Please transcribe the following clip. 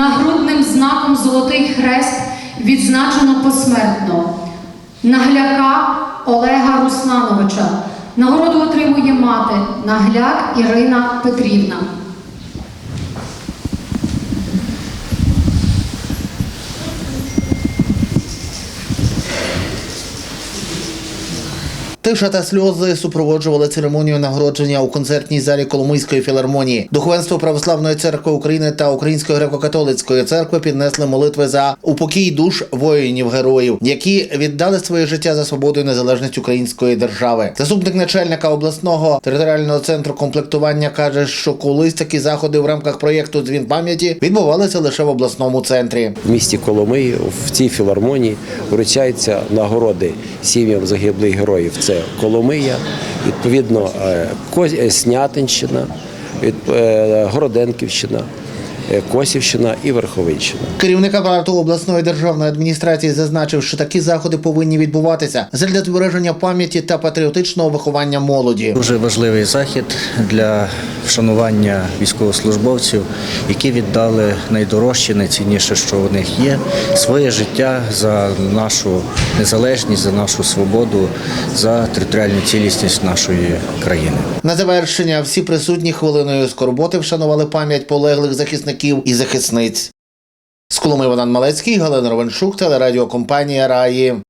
нагрудним знаком Золотий Хрест відзначено посмертно Нагляка Олега Руслановича. Нагороду отримує мати Нагляк Ірина Петрівна. Тиша та сльози супроводжували церемонію нагородження у концертній залі Коломийської філармонії. Духовенство Православної церкви України та Української греко-католицької церкви піднесли молитви за упокій душ воїнів героїв, які віддали своє життя за свободу і незалежність української держави. Заступник начальника обласного територіального центру комплектування каже, що колись такі заходи в рамках проєкту Дзвін пам'яті відбувалися лише в обласному центрі. В місті Коломиї в цій філармонії вручаються нагороди сім'ям загиблих героїв. Це Коломия, відповідно е, е, Снятинщина, е, Городенківщина, Косівщина і Верховинщина. Керівник апарату обласної державної адміністрації зазначив, що такі заходи повинні відбуватися задля збереження пам'яті та патріотичного виховання молоді. Дуже важливий захід для вшанування військовослужбовців, які віддали найдорожче, найцінніше, що у них є, своє життя за нашу незалежність, за нашу свободу, за територіальну цілісність нашої країни. На завершення всі присутні хвилиною скорботи вшанували пам'ять полеглих захисників і захисниць. З Коломи Малецький, Галина Ровеншук, телерадіокомпанія Раї.